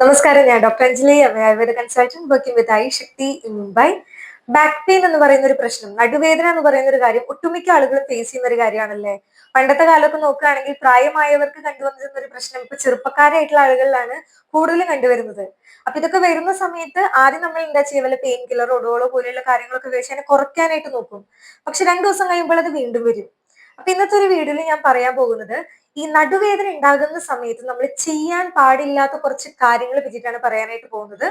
നമസ്കാരം ഞാൻ doctor Anjali Ayurveda consultant working with I Shakti in Mumbai back pain എന്ന് പറയുന്ന ഒരു പ്രശ്നം നടുവേദന എന്ന് പറയുന്ന ഒരു കാര്യം ഒട്ടുമിക്ക ആളുകളും ഫേസ് ചെയ്യുന്ന ഒരു കാര്യമാണല്ലേ? പണ്ടത്തെ കാലമൊക്കെ നോക്കുകയാണെങ്കിൽ പ്രായമായവർക്ക് കണ്ടുവന്നിരുന്ന ഒരു പ്രശ്നം ഇപ്പൊ ചെറുപ്പക്കാരായിട്ടുള്ള ആളുകളിലാണ് കൂടുതലും കണ്ടുവരുന്നത്. അപ്പൊ ഇതൊക്കെ വരുന്ന സമയത്ത് ആദ്യം നമ്മൾ എന്താ ചെയ്യുക വല്ല പെയിൻ കില്ലർ ഒടുവോളോ പോലെയുള്ള കാര്യങ്ങളൊക്കെ ഉപയോഗിച്ച് അതിനെ കുറയ്ക്കാനായിട്ട് നോക്കും. പക്ഷെ രണ്ടു ദിവസം കഴിയുമ്പോൾ അത് വീണ്ടും വരും. അപ്പൊ ഇന്നത്തെ ഒരു വീഡിയോയിൽ ഞാൻ പറയാൻ പോകുന്നത് ഈ നടുവേദന ഉണ്ടാകുന്ന സമയത്ത് നമ്മൾ ചെയ്യാൻ പാടില്ലാത്ത കുറച്ച് കാര്യങ്ങളെ പറ്റിയിട്ടാണ് പറയാനായിട്ട് പോകുന്നത്.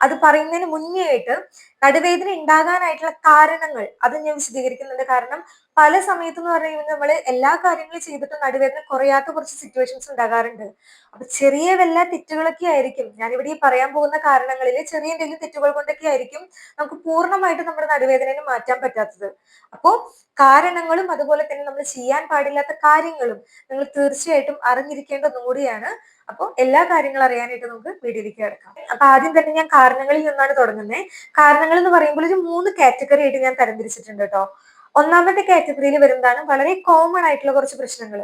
അത് പറയുന്നതിന് മുന്നേ ആയിട്ട് നടുവേദന ഉണ്ടാകാനായിട്ടുള്ള കാരണങ്ങൾ അത് ഞാൻ വിശദീകരിക്കുന്നുണ്ട്. കാരണം പല സമയത്ത് എന്ന് പറയുന്നത് നമ്മൾ എല്ലാ കാര്യങ്ങളും ചെയ്തിട്ട് നടുവേദന കുറയാത്ത കുറച്ച് സിറ്റുവേഷൻസ് ഉണ്ടാകാറുണ്ട്. അപ്പൊ ചെറിയ വല്ല തെറ്റുകളൊക്കെ ആയിരിക്കും. ഞാനിവിടെ ഈ പറയാൻ പോകുന്ന കാരണങ്ങളിൽ ചെറിയ എന്തെങ്കിലും തെറ്റുകൾ കൊണ്ടൊക്കെ ആയിരിക്കും നമുക്ക് പൂർണമായിട്ട് നമ്മുടെ നടുവേദനയെ മാറ്റാൻ പറ്റാത്തത്. അപ്പോൾ കാരണങ്ങളും അതുപോലെ തന്നെ നമ്മൾ ചെയ്യാൻ പാടില്ലാത്ത കാര്യങ്ങളും നിങ്ങൾ തീർച്ചയായിട്ടും അറിഞ്ഞിരിക്കേണ്ടതും കൂടിയാണ് അപ്പോൾ എല്ലാ കാര്യങ്ങളും അറിയാനായിട്ട് നമുക്ക് വീഡിയോയിലേക്ക് കിടക്കാം. അപ്പൊ ആദ്യം തന്നെ ഞാൻ കാരണങ്ങളിൽ നിന്നാണ് തുടങ്ങുന്നത് കാരണങ്ങൾ എന്ന് പറയുമ്പോൾ ഒരു മൂന്ന് കാറ്റഗറി ആയിട്ട് ഞാൻ തരംതിരിച്ചിട്ടുണ്ട് കേട്ടോ. ഒന്നാമത്തെ കാറ്റഗറിയിൽ വരുന്നതാണ് വളരെ കോമൺ ആയിട്ടുള്ള കുറച്ച് പ്രശ്നങ്ങൾ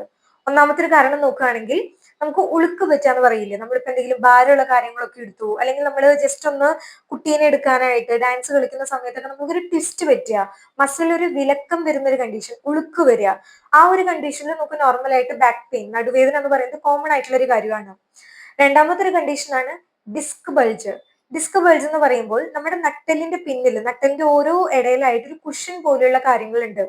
ഒന്നാമത്തെ ഒരു കാരണം നോക്കുകയാണെങ്കിൽ നമുക്ക് ഉളുക്ക് പറ്റാന്ന് പറയില്ലേ? നമ്മളിപ്പോ എന്തെങ്കിലും ഭാരമുള്ള കാര്യങ്ങളൊക്കെ എടുത്തു അല്ലെങ്കിൽ നമ്മൾ ജസ്റ്റ് ഒന്ന് കുട്ടീനെ എടുക്കാനായിട്ട് ഡാൻസ് കളിക്കുന്ന സമയത്തൊക്കെ നമുക്കൊരു ട്വിസ്റ്റ് പറ്റുക. മസിൽ ഒരു വിലക്കം വരുന്ന ഒരു കണ്ടീഷൻ ഉളുക്ക് വരിക. ആ ഒരു കണ്ടീഷനിൽ നമുക്ക് നോർമലായിട്ട് ബാക്ക് പെയിൻ നടുവേദന എന്ന് പറയുന്നത് കോമൺ ആയിട്ടുള്ള ഒരു കാര്യമാണ്. രണ്ടാമത്തെ ഒരു കണ്ടീഷനാണ് ഡിസ്ക് ബൾജ് ഡിസ്ക് ബൾജ് എന്ന് പറയുമ്പോൾ നമ്മുടെ നട്ടലിന്റെ പിന്നിൽ നട്ടലിന്റെ ഓരോ ഇടയിലായിട്ട് ഒരു കുഷൻ പോലെയുള്ള കാര്യങ്ങളുണ്ട്.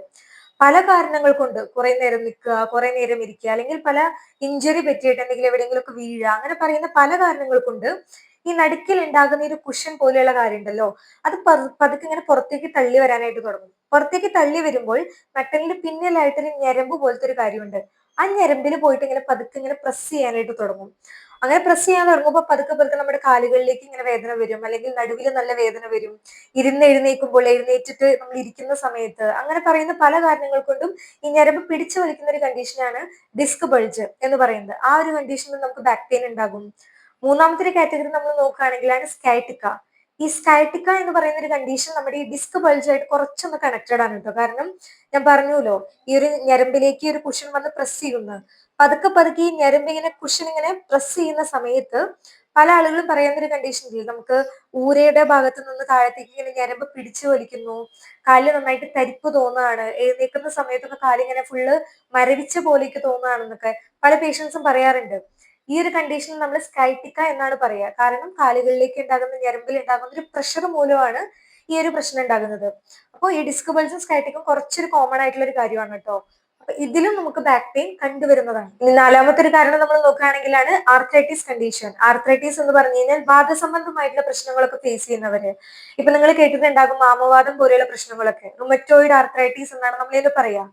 പല കാരണങ്ങൾ കൊണ്ട് കുറെ നേരം നിൽക്കുക കുറെ നേരം ഇരിക്കുക അല്ലെങ്കിൽ പല ഇഞ്ചുറി പറ്റിയിട്ട് എന്തെങ്കിലും എവിടെയെങ്കിലും ഒക്കെ വീഴുക അങ്ങനെ പറയുന്ന പല കാരണങ്ങൾ കൊണ്ട് ഈ നടുക്കിൽ ഉണ്ടാകുന്ന ഒരു കുഷൻ പോലെയുള്ള കാര്യം ഉണ്ടല്ലോ അത് പതുക്കെ ഇങ്ങനെ പുറത്തേക്ക് തള്ളി വരാനായിട്ട് തുടങ്ങും. പുറത്തേക്ക് തള്ളി വരുമ്പോൾ നട്ടലിന്റെ പിന്നിലായിട്ട് ഒരു ഞരമ്പ് പോലത്തെ ഒരു കാര്യമുണ്ട്. ആ ഞരമ്പിൽ പോയിട്ട് ഇങ്ങനെ പതുക്കെ ഇങ്ങനെ പ്രസ് ചെയ്യാനായിട്ട് തുടങ്ങും. അങ്ങനെ പ്രസ് ചെയ്യാൻ തുടങ്ങുമ്പോൾ പതുക്കെ പതുക്കെ നമ്മുടെ കാലുകളിലേക്ക് ഇങ്ങനെ വേദന വരും. അല്ലെങ്കിൽ നടുവിൽ നല്ല വേദന വരും. ഇരുന്ന് എഴുന്നേൽക്കുമ്പോൾ എഴുന്നേറ്റിട്ട് നമ്മൾ ഇരിക്കുന്ന സമയത്ത് അങ്ങനെ പറയുന്ന പല കാരണങ്ങൾ കൊണ്ടും ഈ ഞരമ്പ് പിടിച്ചു വലിക്കുന്ന ഒരു കണ്ടീഷനാണ് ഡിസ്ക് ബൾജ് എന്ന് പറയുന്നത്. ആ ഒരു കണ്ടീഷനിൽ നമുക്ക് ബാക്ക് പെയിൻ ഉണ്ടാകും. മൂന്നാമത്തെ കാറ്റഗറി നമ്മൾ നോക്കുകയാണെങ്കിലാണ് സ്കാറ്റിക്ക ഈ സ്കാറ്റിക്ക എന്ന് പറയുന്ന ഒരു കണ്ടീഷൻ നമ്മുടെ ഈ ഡിസ്ക് ബൾജായിട്ട് കുറച്ചൊന്ന് കണക്റ്റഡ് ആണ് കേട്ടോ. കാരണം ഞാൻ പറഞ്ഞല്ലോ ഈ ഒരു ഞരമ്പിലേക്ക് ഒരു കുഷൻ വന്ന് പ്രസ് ചെയ്യുന്നു. പതുക്കെ പതുക്കെ ഈ ഞരമ്പിങ്ങനെ കുഷൻ ഇങ്ങനെ പ്രസ് ചെയ്യുന്ന സമയത്ത് പല ആളുകളും പറയുന്ന ഒരു കണ്ടീഷൻ ഇല്ല? നമുക്ക് ഊരയുടെ ഭാഗത്ത് നിന്ന് താഴത്തേക്ക് ഇങ്ങനെ ഞരമ്പ് പിടിച്ചു വലിക്കുന്നു. കാലിൽ നന്നായിട്ട് തരിപ്പ് തോന്നുകയാണ്. എഴുന്നേക്കുന്ന സമയത്തൊക്കെ കാലിങ്ങനെ ഫുള്ള് മരവിച്ച പോലേക്ക് തോന്നുകയാണെന്നൊക്കെ പല പേഷ്യൻസും പറയാറുണ്ട്. ഈ ഒരു കണ്ടീഷൻ നമ്മൾ സ്കൈറ്റിക്ക എന്നാണ് പറയുക. കാരണം കാലുകളിലേക്ക് ഉണ്ടാകുന്ന ഞരമ്പിൽ ഉണ്ടാകുന്ന ഒരു പ്രഷർ മൂലമാണ് ഈ ഒരു പ്രശ്നം ഉണ്ടാകുന്നത്. അപ്പോൾ ഈ ഡിസ്ക് ബൾസും സ്കൈറ്റിക്കും കുറച്ചൊരു കോമൺ ആയിട്ടുള്ള ഒരു കാര്യമാണ് കേട്ടോ. ഇതിലും നമുക്ക് ബാക്ക് പെയിൻ കണ്ടുവരുന്നതാണ്. നാലാമത്തെ ഒരു കാരണം നമ്മൾ നോക്കുകയാണെങ്കിലാണ് ആർത്രൈറ്റിസ് കണ്ടീഷൻ ആർത്രൈറ്റിസ് എന്ന് പറഞ്ഞു കഴിഞ്ഞാൽ വാദസംബന്ധമായിട്ടുള്ള പ്രശ്നങ്ങളൊക്കെ ഫേസ് ചെയ്യുന്നവര്. ഇപ്പൊ നിങ്ങൾ കേട്ടിട്ടുണ്ടാകും മാമവാദം പോലെയുള്ള പ്രശ്നങ്ങളൊക്കെ. റുമറ്റോയിഡ് ആർത്രൈറ്റിസ് എന്നാണ് നമ്മൾ ഇതിന് പറയാ.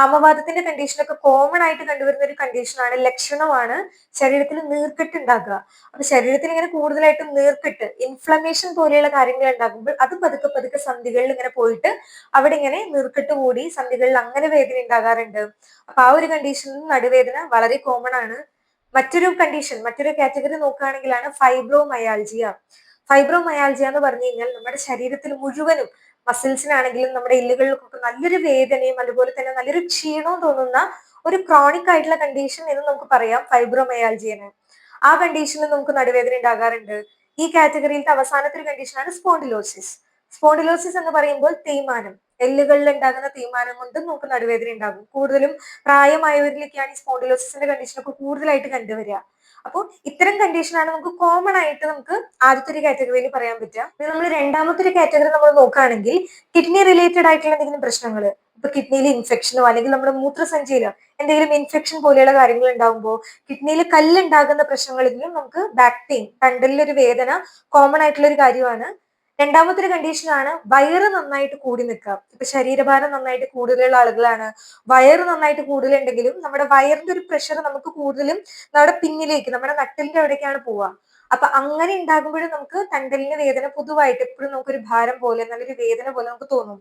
ആമവാദത്തിന്റെ കണ്ടീഷനൊക്കെ കോമൺ ആയിട്ട് കണ്ടുവരുന്ന ഒരു കണ്ടീഷനാണ് ലക്ഷണമാണ് ശരീരത്തിൽ നീർക്കെട്ട് ഉണ്ടാക്കുക. അപ്പൊ ശരീരത്തിൽ ഇങ്ങനെ കൂടുതലായിട്ടും നീർക്കെട്ട് ഇൻഫ്ലമേഷൻ പോലെയുള്ള കാര്യങ്ങൾ ഉണ്ടാകുമ്പോൾ അത് പതുക്കെ പതുക്കെ സന്ധികളിൽ ഇങ്ങനെ പോയിട്ട് അവിടെ ഇങ്ങനെ നീർക്കെട്ട് കൂടി സന്ധികളിൽ അങ്ങനെ വേദന ഉണ്ടാകാറുണ്ട്. അപ്പൊ ആ ഒരു കണ്ടീഷനിൽ നടുവേദന വളരെ കോമൺ ആണ്. മറ്റൊരു കണ്ടീഷൻ മറ്റൊരു കാറ്റഗറി നോക്കുകയാണെങ്കിലാണ് ഫൈബ്രോമയാൾജിയ ഫൈബ്രോമയാൾജിയ എന്ന് പറഞ്ഞു കഴിഞ്ഞാൽ നമ്മുടെ ശരീരത്തിൽ മുഴുവനും മസിൽസിനാണെങ്കിലും നമ്മുടെ എല്ലുകളിലൊക്കെ നല്ലൊരു വേദനയും അതുപോലെ തന്നെ നല്ലൊരു ക്ഷീണവും തോന്നുന്ന ഒരു ക്രോണിക് ആയിട്ടുള്ള കണ്ടീഷൻ എന്ന് നമുക്ക് പറയാം ഫൈബ്രോമയാൾജിയന് ആ കണ്ടീഷനിൽ നമുക്ക് നടുവേദന ഉണ്ടാകാറുണ്ട്. ഈ കാറ്റഗറിയിലത്തെ അവസാനത്തെ ഒരു കണ്ടീഷനാണ് സ്പോണ്ടിലോസിസ് സ്പോണ്ടിലോസിസ് എന്ന് പറയുമ്പോൾ തേയ്മാനം. എല്ലുകളിൽ ഉണ്ടാകുന്ന തീമാനം കൊണ്ട് നമുക്ക് നടുവേദന ഉണ്ടാകും. കൂടുതലും പ്രായമായവരിലേക്കാണ് ഈ സ്പോണ്ടിലോസിസിന്റെ കണ്ടീഷനൊക്കെ കൂടുതലായിട്ട് കണ്ടുവരിക. അപ്പോൾ ഇത്തരം കണ്ടീഷനാണ് നമുക്ക് കോമൺ ആയിട്ട് നമുക്ക് ആദ്യത്തെ ഒരു കാറ്റഗറിയിൽ പറയാൻ പറ്റുക. പിന്നെ നമ്മൾ രണ്ടാമത്തെ ഒരു കാറ്റഗറി നമ്മൾ നോക്കുകയാണെങ്കിൽ കിഡ്നി റിലേറ്റഡ് ആയിട്ടുള്ള എന്തെങ്കിലും പ്രശ്നങ്ങൾ ഇപ്പൊ കിഡ്നിയിൽ ഇൻഫെക്ഷനോ അല്ലെങ്കിൽ നമ്മുടെ മൂത്രസഞ്ചിയിലോ എന്തെങ്കിലും ഇൻഫെക്ഷൻ പോലെയുള്ള കാര്യങ്ങൾ ഉണ്ടാകുമ്പോൾ കിഡ്നിയിൽ കല്ലുണ്ടാകുന്ന പ്രശ്നങ്ങളിലും നമുക്ക് ബാക്ക് പെയിൻ തണ്ടലിലൊരു വേദന കോമൺ ആയിട്ടുള്ള ഒരു കാര്യമാണ്. രണ്ടാമത്തെ കണ്ടീഷനാണ് വയറ് നന്നായിട്ട് കൂടി നിൽക്കുക. ഇപ്പൊ ശരീരഭാരം നന്നായിട്ട് കൂടുതലുള്ള ആളുകളാണ്. വയറ് നന്നായിട്ട് കൂടുതലുണ്ടെങ്കിലും നമ്മുടെ വയറിന്റെ ഒരു പ്രഷർ നമുക്ക് കൂടുതലും നമ്മുടെ പിന്നിലേക്ക് നമ്മുടെ നട്ടലിന്റെ അവിടേക്കാണ് പോവുക. അപ്പൊ അങ്ങനെ ഉണ്ടാകുമ്പോഴും നമുക്ക് തണ്ടലിന് വേദന പൊതുവായിട്ട് എപ്പോഴും നമുക്കൊരു ഭാരം പോലെ നല്ലൊരു വേദന പോലെ നമുക്ക് തോന്നും.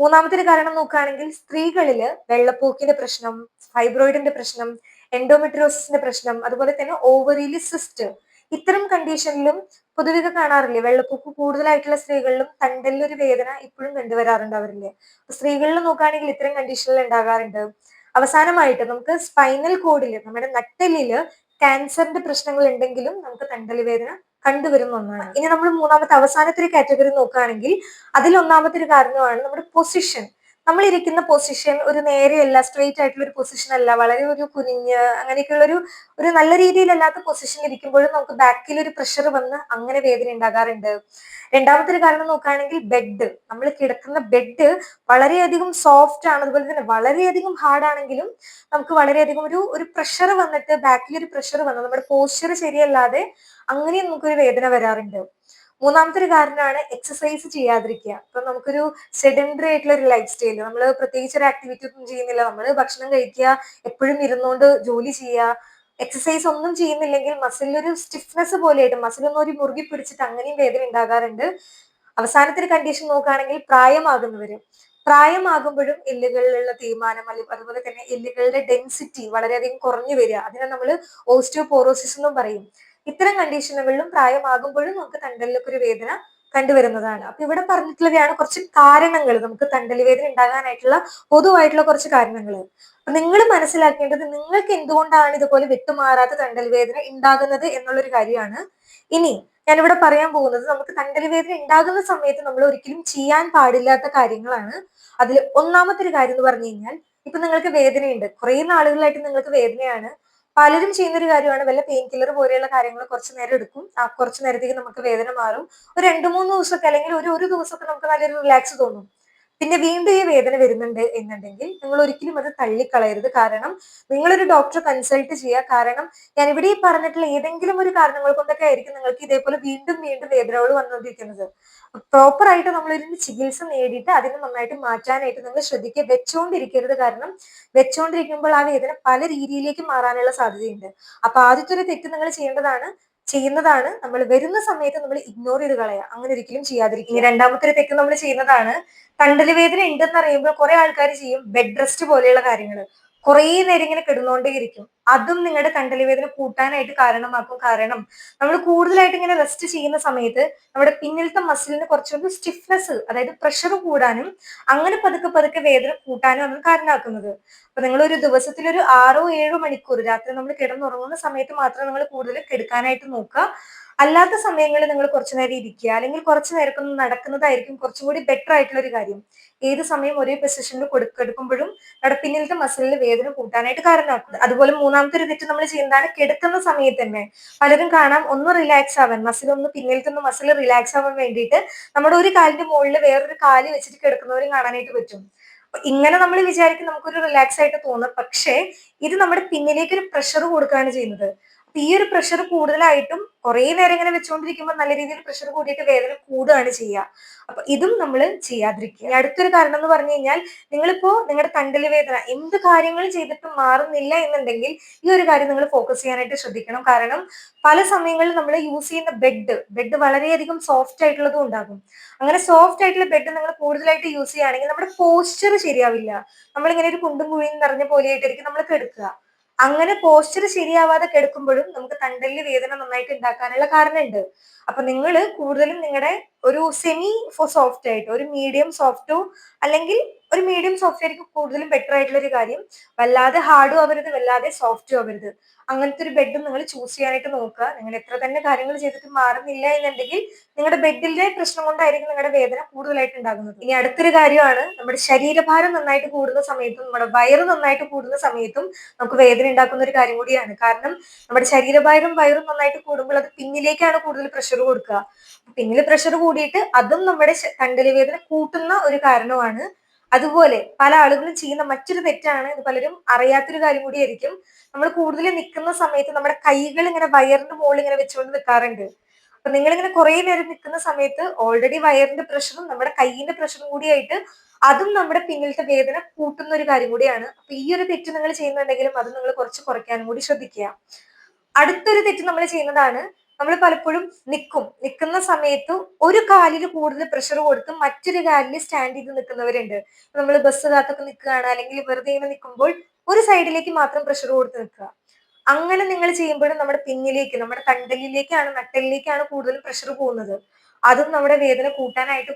മൂന്നാമത്തെ ഒരു കാരണം നോക്കുകയാണെങ്കിൽ സ്ത്രീകളിൽ വെള്ളപ്പോക്കിന്റെ പ്രശ്നം ഫൈബ്രോയിഡിന്റെ പ്രശ്നം എൻഡോമെട്രിയോസിന്റെ പ്രശ്നം അതുപോലെ തന്നെ ഓവറിയിൽ സിസ്റ്റ് ഇത്തരം കണ്ടീഷനിലും പൊതുവെ കാണാറില്ലേ? വെള്ളപ്പൊക്ക് കൂടുതലായിട്ടുള്ള സ്ത്രീകളിലും തണ്ടലിലൊരു വേദന ഇപ്പോഴും കണ്ടുവരാറുണ്ട് അവരില്ലേ സ്ത്രീകളിൽ നോക്കുകയാണെങ്കിൽ ഇത്തരം കണ്ടീഷനിൽ ഉണ്ടാകാറുണ്ട്. അവസാനമായിട്ട് നമുക്ക് സ്പൈനൽ കോഡിൽ നമ്മുടെ നട്ടലിൽ ക്യാൻസറിന്റെ പ്രശ്നങ്ങൾ ഉണ്ടെങ്കിലും നമുക്ക് തണ്ടൽ വേദന കണ്ടുവരുന്ന ഒന്നാണ്. ഇനി നമ്മൾ മൂന്നാമത്തെ അവസാനത്തെ ഒരു കാറ്റഗറി നോക്കുകയാണെങ്കിൽ അതിൽ ഒന്നാമത്തെ ഒരു കാരണമാണ് നമ്മുടെ പൊസിഷൻ നമ്മൾ ഇരിക്കുന്ന പൊസിഷൻ ഒരു നേരെയല്ല സ്ട്രെയിറ്റ് ആയിട്ടുള്ള ഒരു പൊസിഷൻ അല്ല വളരെ ഒരു കുനിഞ്ഞ് അങ്ങനെയൊക്കെയുള്ള ഒരു ഒരു നല്ല രീതിയിലല്ലാത്ത പൊസിഷൻ ഇരിക്കുമ്പോഴും നമുക്ക് ബാക്കിൽ ഒരു പ്രഷർ വന്ന് അങ്ങനെ വേദന ഉണ്ടാകാറുണ്ട്. രണ്ടാമത്തെ ഒരു കാരണം നോക്കുകയാണെങ്കിൽ ബെഡ് നമ്മൾ കിടക്കുന്ന ബെഡ് വളരെയധികം സോഫ്റ്റ് ആണ്. അതുപോലെ തന്നെ വളരെയധികം ഹാർഡ് ആണെങ്കിലും നമുക്ക് വളരെയധികം ഒരു ഒരു പ്രഷർ വന്നിട്ട് ബാക്കിൽ ഒരു പ്രഷർ വന്ന് നമ്മുടെ പോസ്ചർ ശരിയല്ലാതെ അങ്ങനെയും നമുക്കൊരു വേദന വരാറുണ്ട്. മൂന്നാമത്തെ ഒരു കാരണമാണ് എക്സസൈസ് ചെയ്യാതിരിക്കുക. ഇപ്പൊ നമുക്കൊരു സെഡൻഡറി ആയിട്ടുള്ള ഒരു ലൈഫ് സ്റ്റൈൽ നമ്മൾ പ്രത്യേകിച്ച് ഒരു ആക്ടിവിറ്റി ഒന്നും ചെയ്യുന്നില്ല. നമ്മൾ ഭക്ഷണം കഴിക്കുക എപ്പോഴും ഇരുന്നുകൊണ്ട് ജോലി ചെയ്യുക. എക്സസൈസ് ഒന്നും ചെയ്യുന്നില്ലെങ്കിൽ മസിലൊരു സ്റ്റിഫ്നെസ് പോലെയായിട്ട് മസിലൊന്നും ഒരു മുറുകി പിടിച്ചിട്ട് അങ്ങനെയും വേദന ഉണ്ടാകാറുണ്ട്. അവസാനത്തെ ഒരു കണ്ടീഷൻ നോക്കുകയാണെങ്കിൽ പ്രായമാകുന്നവര്. പ്രായമാകുമ്പോഴും എല്ലുകളിലുള്ള തേയ്മാനം അതുപോലെ തന്നെ എല്ലുകളുടെ ഡെൻസിറ്റി വളരെയധികം കുറഞ്ഞു വരിക. അതിനെ നമ്മൾ ഓസ്റ്റിയോപോറോസിസ് എന്നും പറയും. ഇത്തരം കണ്ടീഷനുകളിലും പ്രായമാകുമ്പോഴും നമുക്ക് തണ്ടലിലൊക്കെ ഒരു വേദന കണ്ടുവരുന്നതാണ്. അപ്പൊ ഇവിടെ പറഞ്ഞിട്ടുള്ളവയാണ് കുറച്ച് കാരണങ്ങൾ നമുക്ക് തണ്ടലി വേദന ഉണ്ടാകാനായിട്ടുള്ള പൊതുവായിട്ടുള്ള കുറച്ച് കാരണങ്ങൾ. നിങ്ങൾ മനസ്സിലാക്കേണ്ടത് നിങ്ങൾക്ക് എന്തുകൊണ്ടാണ് ഇതുപോലെ വിട്ടുമാറാത്ത തണ്ടൽ വേദന ഉണ്ടാകുന്നത് എന്നുള്ളൊരു കാര്യമാണ്. ഇനി ഞാനിവിടെ പറയാൻ പോകുന്നത് നമുക്ക് തണ്ടൽ വേദന ഉണ്ടാകുന്ന സമയത്ത് നമ്മൾ ഒരിക്കലും ചെയ്യാൻ പാടില്ലാത്ത കാര്യങ്ങളാണ്. അതിൽ ഒന്നാമത്തെ ഒരു കാര്യം എന്ന് പറഞ്ഞു കഴിഞ്ഞാൽ ഇപ്പൊ നിങ്ങൾക്ക് വേദനയുണ്ട്. കുറെ നാളുകളായിട്ട് നിങ്ങൾക്ക് വേദനയാണ്. പലരും ചെയ്യുന്ന ഒരു കാര്യമാണ് വല്ല പെയിൻ കില്ലർ പോലെയുള്ള കാര്യങ്ങൾ കുറച്ച് നേരം എടുക്കും. ആ കുറച്ച് നേരത്തേക്ക് നമുക്ക് വേദന മാറും. ഒരു രണ്ട് മൂന്ന് ദിവസമൊക്കെ അല്ലെങ്കിൽ ഒരു ഒരു ദിവസമൊക്കെ നമുക്ക് നല്ലൊരു റിലാക്സ് തോന്നും. പിന്നെ വീണ്ടും ഈ വേദന വരുന്നുണ്ട് എന്നുണ്ടെങ്കിൽ നിങ്ങൾ ഒരിക്കലും അത് തള്ളിക്കളയരുത്. കാരണം നിങ്ങളൊരു ഡോക്ടറെ കൺസൾട്ട് ചെയ്യുക. കാരണം ഞാൻ ഇവിടെ ഈ പറഞ്ഞിട്ടുള്ള ഏതെങ്കിലും ഒരു കാരണങ്ങൾ കൊണ്ടൊക്കെ ആയിരിക്കും നിങ്ങൾക്ക് ഇതേപോലെ വീണ്ടും വീണ്ടും വേദനകൾ വന്നുകൊണ്ടിരിക്കുന്നത്. പ്രോപ്പർ ആയിട്ട് നമ്മളൊരു ചികിത്സ നേടിയിട്ട് അതിനെ നന്നായിട്ട് മാറ്റാനായിട്ട് നമ്മൾ ശ്രദ്ധിക്കുക. വെച്ചുകൊണ്ടിരിക്കരുത് കാരണം വെച്ചുകൊണ്ടിരിക്കുമ്പോൾ ആ വേദന പല രീതിയിലേക്ക് മാറാനുള്ള സാധ്യതയുണ്ട്. അപ്പൊ ആദ്യത്തെ ഒരു തെറ്റ് നിങ്ങൾ ചെയ്യേണ്ടതാണ് ചെയ്യുന്നതാണ് നമ്മൾ വരുന്ന സമയത്ത് നമ്മൾ ഇഗ്നോർ ചെയ്ത് കളയുക. അങ്ങനെ ഒരിക്കലും ചെയ്യാതിരിക്കുക. രണ്ടാമത്തെ ഒരു തെറ്റ് നമ്മൾ ചെയ്യുന്നതാണ് കണ്ടൽ വേദന ഉണ്ടെന്ന് അറിയുമ്പോൾ കുറെ ആൾക്കാർ ചെയ്യും ബെഡ് റെസ്റ്റ് പോലെയുള്ള കാര്യങ്ങൾ കുറേ നേരം ഇങ്ങനെ കിടന്നുകൊണ്ടേയിരിക്കും. അതും നിങ്ങളുടെ കണ്ടലി വേദന കൂട്ടാനായിട്ട് കാരണമാക്കും. കാരണം നമ്മൾ കൂടുതലായിട്ട് ഇങ്ങനെ റെസ്റ്റ് ചെയ്യുന്ന സമയത്ത് നമ്മുടെ പിന്നിലത്തെ മസിലിന് കുറച്ചുകൂടി സ്റ്റിഫ്നെസ് അതായത് പ്രഷർ കൂടാനും അങ്ങനെ പതുക്കെ പതുക്കെ വേദന കൂട്ടാനും ആണ് കാരണമാക്കുന്നത്. അപ്പൊ നിങ്ങൾ ഒരു ദിവസത്തിൽ ഒരു ആറോ ഏഴോ മണിക്കൂർ രാത്രി നമ്മൾ കിടന്നുറങ്ങുന്ന സമയത്ത് മാത്രം നിങ്ങൾ കൂടുതൽ കെടുക്കാനായിട്ട് നോക്കുക. അല്ലാത്ത സമയങ്ങളിൽ നിങ്ങൾ കുറച്ചു നേരം ഇരിക്കുക അല്ലെങ്കിൽ കുറച്ചു നേരം നടക്കുന്നതായിരിക്കും കുറച്ചും കൂടി ബെറ്റർ ആയിട്ടുള്ള ഒരു കാര്യം. ഏത് സമയം ഒരേ പൊസിഷനിൽ കൊടുക്കെടുക്കുമ്പോഴും നടപ്പിന്നിലത്തെ പിന്നിലത്തെ മസിലിൽ വേദന കൂട്ടാനായിട്ട് കാരണമാക്കുന്നത് അതുപോലെ മൂന്നാമത്തെ ഒരു തെറ്റ് നമ്മൾ ചെയ്യുന്നതാണ് കിടക്കുന്ന സമയത്ത് തന്നെ. പലരും കാണാം ഒന്ന് റിലാക്സ് ആവാൻ മസിൽ ഒന്ന് പിന്നിലത്തെ ഒന്ന് മസിൽ റിലാക്സ് ആവാൻ വേണ്ടിയിട്ട് നമ്മുടെ ഒരു കാലിന്റെ മുകളിൽ വേറൊരു കാലി വെച്ചിട്ട് കിടക്കുന്നവരും കാണാനായിട്ട് പറ്റും. ഇങ്ങനെ നമ്മൾ വിചാരിക്കും നമുക്കൊരു റിലാക്സ് ആയിട്ട് തോന്നും. പക്ഷേ ഇത് നമ്മുടെ പിന്നിലേക്ക് ഒരു പ്രഷർ കൊടുക്കുകയാണ് ചെയ്യുന്നത്. അപ്പൊ ഈ ഒരു പ്രഷർ കൂടുതലായിട്ടും കുറെ നേരം ഇങ്ങനെ വെച്ചുകൊണ്ടിരിക്കുമ്പോൾ നല്ല രീതിയിൽ പ്രഷർ കൂടിയിട്ട് വേദന കൂടുകയാണ് ചെയ്യുക അപ്പൊ ഇതും നമ്മൾ ചെയ്യാതിരിക്കുക. അടുത്തൊരു കാരണം എന്ന് പറഞ്ഞു കഴിഞ്ഞാൽ നിങ്ങളിപ്പോ നിങ്ങളുടെ തണ്ടൽ വേദന എന്ത് കാര്യങ്ങൾ ചെയ്തിട്ടും മാറുന്നില്ല എന്നുണ്ടെങ്കിൽ ഈ ഒരു കാര്യം നിങ്ങൾ ഫോക്കസ് ചെയ്യാനായിട്ട് ശ്രദ്ധിക്കണം. കാരണം പല സമയങ്ങളിൽ നമ്മൾ യൂസ് ചെയ്യുന്ന ബെഡ് ബെഡ് വളരെയധികം സോഫ്റ്റ് ആയിട്ടുള്ളതും ഉണ്ടാകും. അങ്ങനെ സോഫ്റ്റ് ആയിട്ടുള്ള ബെഡ് നിങ്ങൾ കൂടുതലായിട്ട് യൂസ് ചെയ്യുകയാണെങ്കിൽ നമ്മുടെ പോസ്ചർ ശരിയാവില്ല. നമ്മളിങ്ങനെ ഒരു കുണ്ടും കുഴിയും നിറഞ്ഞ പോലെയായിട്ടായിരിക്കും നമ്മൾ കെടുക്കുക. അങ്ങനെ പോസ്ചർ ശരിയാവാതെ കിടക്കുമ്പോഴും നമുക്ക് തണ്ടലിൽ വേദന നന്നായിട്ട് ഉണ്ടാക്കാനുള്ള കാരണമുണ്ട് അപ്പൊ നിങ്ങൾ കൂടുതലും നിങ്ങളുടെ ഒരു സെമി ഫോർ സോഫ്റ്റ് ആയിട്ട് ഒരു മീഡിയം സോഫ്റ്റോ അല്ലെങ്കിൽ ഒരു മീഡിയം സോഫ്റ്റ് ആയിരിക്കും കൂടുതലും ബെറ്റർ ആയിട്ടുള്ള ഒരു കാര്യം. വല്ലാതെ ഹാർഡും ആവരുത് വല്ലാതെ സോഫ്റ്റും ആവരുത്. അങ്ങനത്തെ ഒരു ബെഡ് നിങ്ങൾ ചൂസ് ചെയ്യാനായിട്ട് നോക്കുക. നിങ്ങൾ എത്ര തന്നെ കാര്യങ്ങൾ ചെയ്തിട്ട് മാറുന്നില്ല എന്നുണ്ടെങ്കിൽ നിങ്ങളുടെ ബെഡിലെ പ്രശ്നം കൊണ്ടായിരിക്കും നിങ്ങളുടെ വേദന കൂടുതലായിട്ട് ഉണ്ടാകുന്നത്. ഇനി അടുത്തൊരു കാര്യമാണ് നമ്മുടെ ശരീരഭാരം നന്നായിട്ട് കൂടുന്ന സമയത്തും നമ്മുടെ വയറ് നന്നായിട്ട് കൂടുന്ന സമയത്തും നമുക്ക് വേദന ഉണ്ടാക്കുന്ന ഒരു കാര്യം കൂടിയാണ്. കാരണം നമ്മുടെ ശരീരഭാരം വയറും നന്നായിട്ട് കൂടുമ്പോൾ അത് പിന്നിലേക്കാണ് കൂടുതൽ പ്രഷർ കൊടുക്കുക. പിന്നിൽ പ്രഷർ കൂടിയിട്ട് അതും നമ്മുടെ കണ്ടലി വേദന കൂട്ടുന്ന ഒരു കാരണമാണ് അതുപോലെ പല ആളുകളും ചെയ്യുന്ന മറ്റൊരു തെറ്റാണ് ഇത് പലരും അറിയാത്തൊരു കാര്യം കൂടിയായിരിക്കും. നമ്മൾ കൂടുതൽ നിൽക്കുന്ന സമയത്ത് നമ്മുടെ കൈകൾ ഇങ്ങനെ വയറിന്റെ മുകളിൽ ഇങ്ങനെ വെച്ചുകൊണ്ട് നിൽക്കാറുണ്ട്. അപ്പൊ നിങ്ങൾ ഇങ്ങനെ കുറെ നേരം നിൽക്കുന്ന സമയത്ത് ഓൾറെഡി വയറിന്റെ പ്രഷറും നമ്മുടെ കൈയിന്റെ പ്രഷറും കൂടിയായിട്ട് അതും നമ്മുടെ പിന്നിലത്തെ വേദന കൂട്ടുന്ന ഒരു കാര്യം കൂടിയാണ്. അപ്പൊ ഈ ഒരു തെറ്റ് നിങ്ങൾ ചെയ്യുന്നുണ്ടെങ്കിലും അത് നിങ്ങൾ കുറച്ച് കുറയ്ക്കാനും കൂടി ശ്രദ്ധിക്കുക. അടുത്തൊരു തെറ്റ് നമ്മൾ ചെയ്യുന്നതാണ് നമ്മൾ പലപ്പോഴും നിൽക്കും നിൽക്കുന്ന സമയത്ത് ഒരു കാലിൽ കൂടുതൽ പ്രഷർ കൊടുത്ത് മറ്റൊരു കാലിൽ സ്റ്റാൻഡ് ചെയ്ത് നിൽക്കുന്നവരുണ്ട് നമ്മൾ ബസ് കാത്തൊക്കെ നിൽക്കുകയാണ് അല്ലെങ്കിൽ വെറുതെ ഇങ്ങനെ നിൽക്കുമ്പോൾ ഒരു സൈഡിലേക്ക് മാത്രം പ്രഷർ കൊടുത്ത് നിൽക്കുക. അങ്ങനെ നിങ്ങൾ ചെയ്യുമ്പോഴും നമ്മുടെ പിന്നിലേക്ക് നമ്മുടെ കണ്ടലിലേക്കാണ് നട്ടലിലേക്കാണ് കൂടുതൽ പ്രഷർ പോകുന്നത്. അതും നമ്മുടെ വേദന കൂട്ടാനായിട്ട്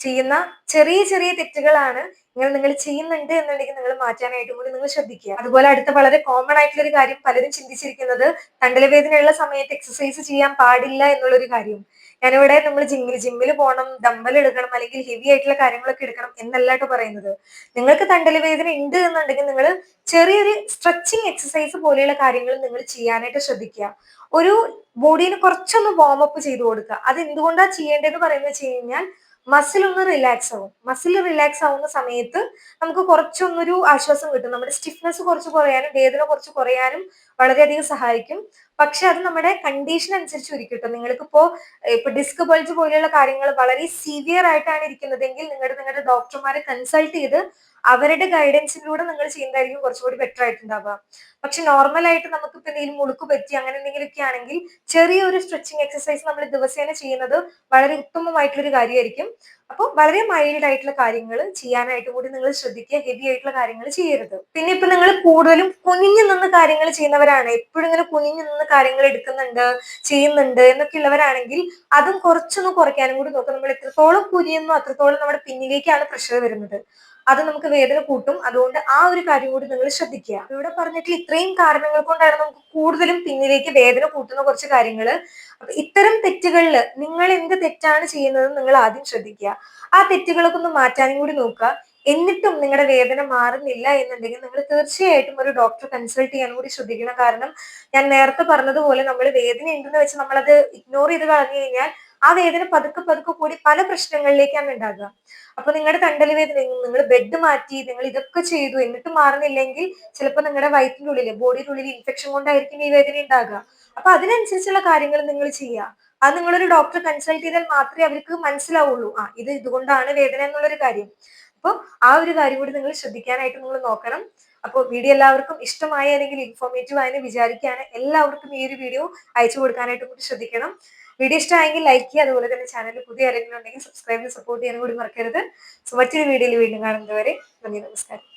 ചെയ്യുന്ന ചെറിയ ചെറിയ തെറ്റുകളാണ് നിങ്ങൾ നിങ്ങൾ ചെയ്യുന്നുണ്ട് എന്നുണ്ടെങ്കിൽ നിങ്ങൾ മാറ്റാനായിട്ടും കൂടി നിങ്ങൾ ശ്രദ്ധിക്കുക. അതുപോലെ അടുത്ത വളരെ കോമൺ ആയിട്ടുള്ള ഒരു കാര്യം പലരും ചിന്തിച്ചിരിക്കുന്നത് തണ്ടലവേദനയുള്ള സമയത്ത് എക്സസൈസ് ചെയ്യാൻ പാടില്ല എന്നുള്ളൊരു കാര്യം. ഞാനിവിടെ നമ്മൾ ജിമ്മിൽ ജിമ്മിൽ പോകണം ഡമ്പൽ എടുക്കണം അല്ലെങ്കിൽ ഹെവി ആയിട്ടുള്ള കാര്യങ്ങളൊക്കെ എടുക്കണം എന്നല്ലാട്ടോ പറയുന്നത്. നിങ്ങൾക്ക് തണ്ടലവേദന ഉണ്ട് എന്നുണ്ടെങ്കിൽ നിങ്ങൾ ചെറിയൊരു സ്ട്രെച്ചിങ് എക്സസൈസ് പോലെയുള്ള കാര്യങ്ങൾ നിങ്ങൾ ചെയ്യാനായിട്ട് ശ്രദ്ധിക്കുക. ഒരു ബോഡീനെ കുറച്ചൊന്ന് വാം അപ്പ് ചെയ്ത് കൊടുക്കുക. അത് എന്തുകൊണ്ടാണ് ചെയ്യേണ്ടതെന്ന് പറയുന്നത് വെച്ച് കഴിഞ്ഞാൽ മസിൽ ഒന്ന് റിലാക്സ് ആവും. മസിൽ റിലാക്സ് ആവുന്ന സമയത്ത് നമുക്ക് കുറച്ചൊന്നൊരു ആശ്വാസം കിട്ടും. നമ്മുടെ സ്റ്റിഫ്നെസ് കുറച്ച് കുറയാനും വേദന കുറച്ച് കുറയാനും വളരെയധികം സഹായിക്കും. പക്ഷെ അത് നമ്മുടെ കണ്ടീഷൻ അനുസരിച്ച് ഒരുക്കിട്ടും നിങ്ങൾക്ക് ഇപ്പോ ഇപ്പൊ ഡിസ്ക് ബൾജ് പോലെയുള്ള കാര്യങ്ങൾ വളരെ സിവിയർ ആയിട്ടാണ് ഇരിക്കുന്നതെങ്കിൽ നിങ്ങൾ നിങ്ങളുടെ ഡോക്ടർമാരെ കൺസൾട്ട് ചെയ്ത് അവരുടെ ഗൈഡൻസിലൂടെ നിങ്ങൾ ചെയ്യുന്നതായിരിക്കും കുറച്ചുകൂടി ബെറ്റർ ആയിട്ടുണ്ടാവുക. പക്ഷെ നോർമൽ ആയിട്ട് നമുക്ക് ഇപ്പൊ എന്തെങ്കിലും മുളുക്ക് പറ്റി അങ്ങനെ എന്തെങ്കിലുമൊക്കെ ആണെങ്കിൽ ചെറിയൊരു സ്ട്രെച്ചിങ് എക്സസൈസ് നമ്മൾ ദിവസേന ചെയ്യുന്നത് വളരെ ഉത്തമമായിട്ടുള്ള ഒരു കാര്യമായിരിക്കും. അപ്പോൾ വളരെ മൈൽഡ് ആയിട്ടുള്ള കാര്യങ്ങൾ ചെയ്യാനായിട്ട് കൂടി നിങ്ങൾ ശ്രദ്ധിക്കുക ഹെവി ആയിട്ടുള്ള കാര്യങ്ങൾ ചെയ്യരുത്. പിന്നെ ഇപ്പൊ നിങ്ങൾ കൂടുതലും കുനിഞ്ഞു നിന്ന് കാര്യങ്ങൾ ചെയ്യുന്നവരാണ്. എപ്പോഴും ഇങ്ങനെ കുനിഞ്ഞു നിന്ന് കാര്യങ്ങൾ എടുക്കുന്നുണ്ട് ചെയ്യുന്നുണ്ട് എന്നൊക്കെ ഉള്ളവരാണെങ്കിൽ അതും കുറച്ചൊന്ന് കുറയ്ക്കാനും കൂടി നോക്കുക. നമ്മൾ എത്രത്തോളം കുനിയുന്നു അത്രത്തോളം നമ്മുടെ പിന്നിലേക്കാണ് പ്രഷർ വരുന്നത്. അത് നമുക്ക് വേദന കൂട്ടും. അതുകൊണ്ട് ആ ഒരു കാര്യം കൂടി നിങ്ങൾ ശ്രദ്ധിക്കുക. ഇവിടെ പറഞ്ഞിട്ട് ഇത്രയും കാരണങ്ങൾ കൊണ്ടാണ് നമുക്ക് കൂടുതലും പിന്നിലേക്ക് വേദന കൂട്ടുന്ന കുറച്ച് കാര്യങ്ങൾ. ഇത്തരം തെറ്റുകളിൽ നിങ്ങൾ എന്ത് തെറ്റാണ് ചെയ്യുന്നത് നിങ്ങൾ ആദ്യം ശ്രദ്ധിക്കുക. ആ തെറ്റുകളൊക്കെ ഒന്ന് മാറ്റാനും കൂടി നോക്കുക. എന്നിട്ടും നിങ്ങളുടെ വേദന മാറുന്നില്ല എന്നുണ്ടെങ്കിൽ നിങ്ങൾ തീർച്ചയായിട്ടും ഒരു ഡോക്ടറെ കൺസൾട്ട് ചെയ്യാൻ കൂടി ശ്രദ്ധിക്കണം. കാരണം ഞാൻ നേരത്തെ പറഞ്ഞതുപോലെ നമ്മൾ വേദന ഉണ്ടെന്ന് വെച്ച് നമ്മളത് ഇഗ്നോർ ചെയ്ത് കളഞ്ഞു കഴിഞ്ഞാൽ ആ വേദന പതുക്കെ പതുക്കെ കൂടി പല പ്രശ്നങ്ങളിലേക്കാണ് ഉണ്ടാകുക. അപ്പൊ നിങ്ങളുടെ തണ്ടൽ വേദന നിങ്ങൾ ബെഡ് മാറ്റി നിങ്ങൾ ഇതൊക്കെ ചെയ്തു എന്നിട്ട് മാറുന്നില്ലെങ്കിൽ ചിലപ്പോൾ നിങ്ങളുടെ വയറ്റിന്റെ ഉള്ളിൽ ബോഡിയുടെ ഉള്ളിൽ ഇൻഫെക്ഷൻ കൊണ്ടായിരിക്കും ഈ വേദന ഉണ്ടാകുക. അപ്പൊ അതിനനുസരിച്ചുള്ള കാര്യങ്ങൾ നിങ്ങൾ ചെയ്യുക. അത് നിങ്ങളൊരു ഡോക്ടറെ കൺസൾട്ട് ചെയ്താൽ മാത്രമേ അവർക്ക് മനസ്സിലാവുള്ളൂ. ആ ഇത് ഇതുകൊണ്ടാണ് വേദന എന്നുള്ളൊരു കാര്യം. അപ്പോൾ ആ ഒരു കാര്യം കൂടി നിങ്ങൾ ശ്രദ്ധിക്കാനായിട്ട് നിങ്ങൾ നോക്കണം. അപ്പോൾ വീഡിയോ എല്ലാവർക്കും ഇഷ്ടമായ അല്ലെങ്കിൽ ഇൻഫോർമേറ്റീവ് ആയെന്ന് വിചാരിക്കുകയാണ്. എല്ലാവർക്കും ഈ ഒരു വീഡിയോ അയച്ചു കൊടുക്കാനായിട്ട് കൂടി ശ്രദ്ധിക്കണം. വീഡിയോ ഇഷ്ടമായെങ്കിൽ ലൈക്ക് ചെയ്യുക. അതുപോലെ തന്നെ ചാനൽ പുതിയ ആരെങ്കിലും ഉണ്ടെങ്കിൽ സബ്സ്ക്രൈബ് സപ്പോർട്ട് ചെയ്യാനും കൂടി മറക്കരുത്. സോ മറ്റൊരു വീഡിയോയിൽ വീണ്ടും കാണുന്നതുവരെ നന്ദി നമസ്കാരം.